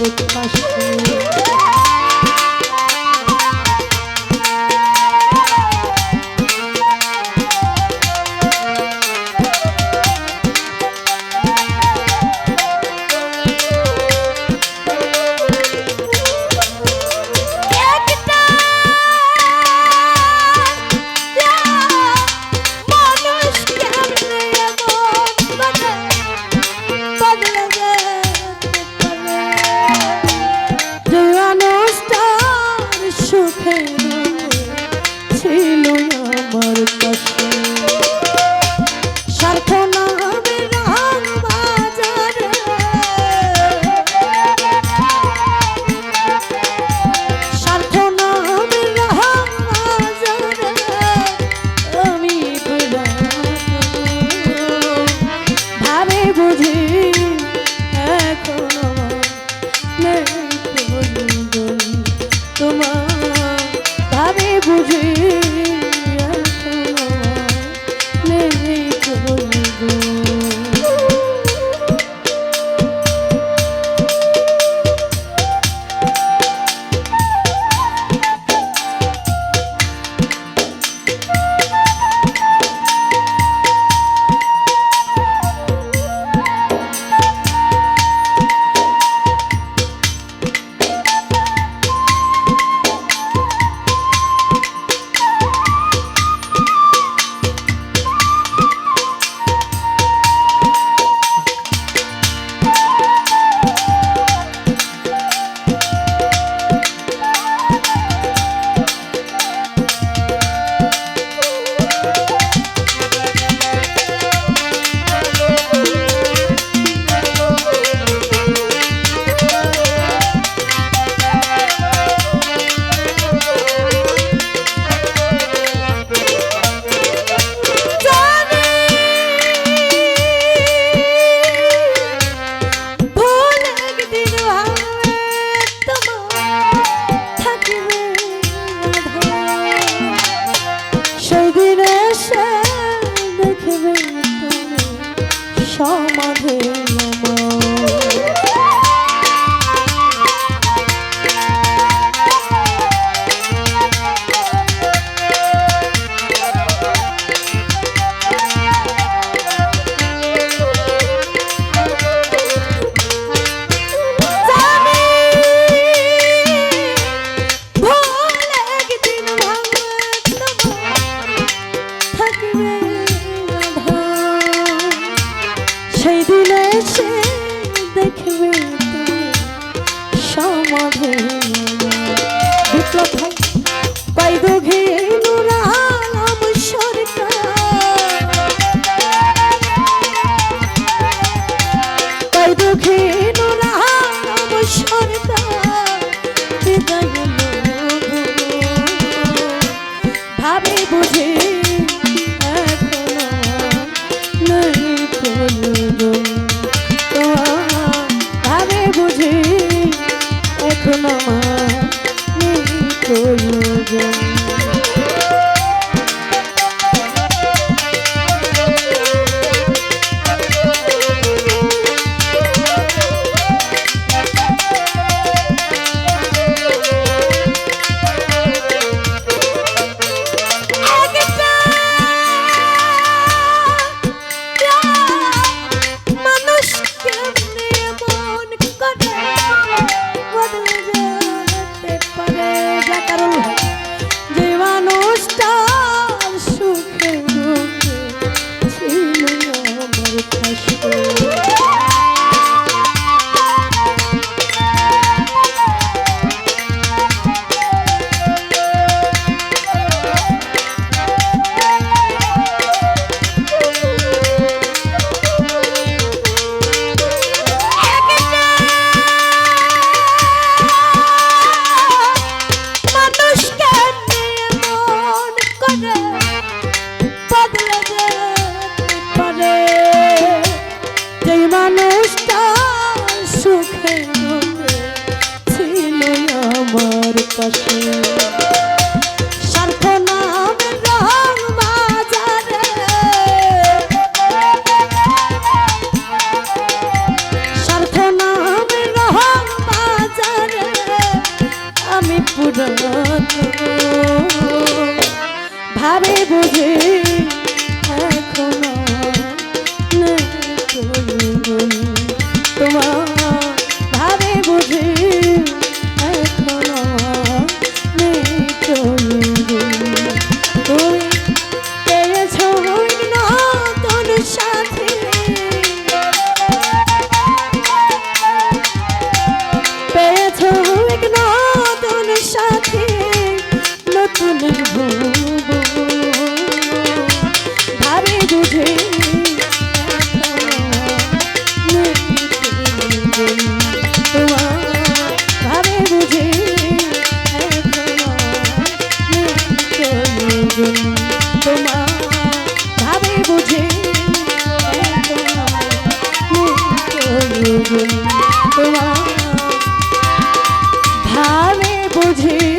Eu tu faz দেখবে সমাধে। বদলে যেতে পারে যেই মানুষটা সুখে ছিল আমার পাশে। তোমার ভাবে বুঝে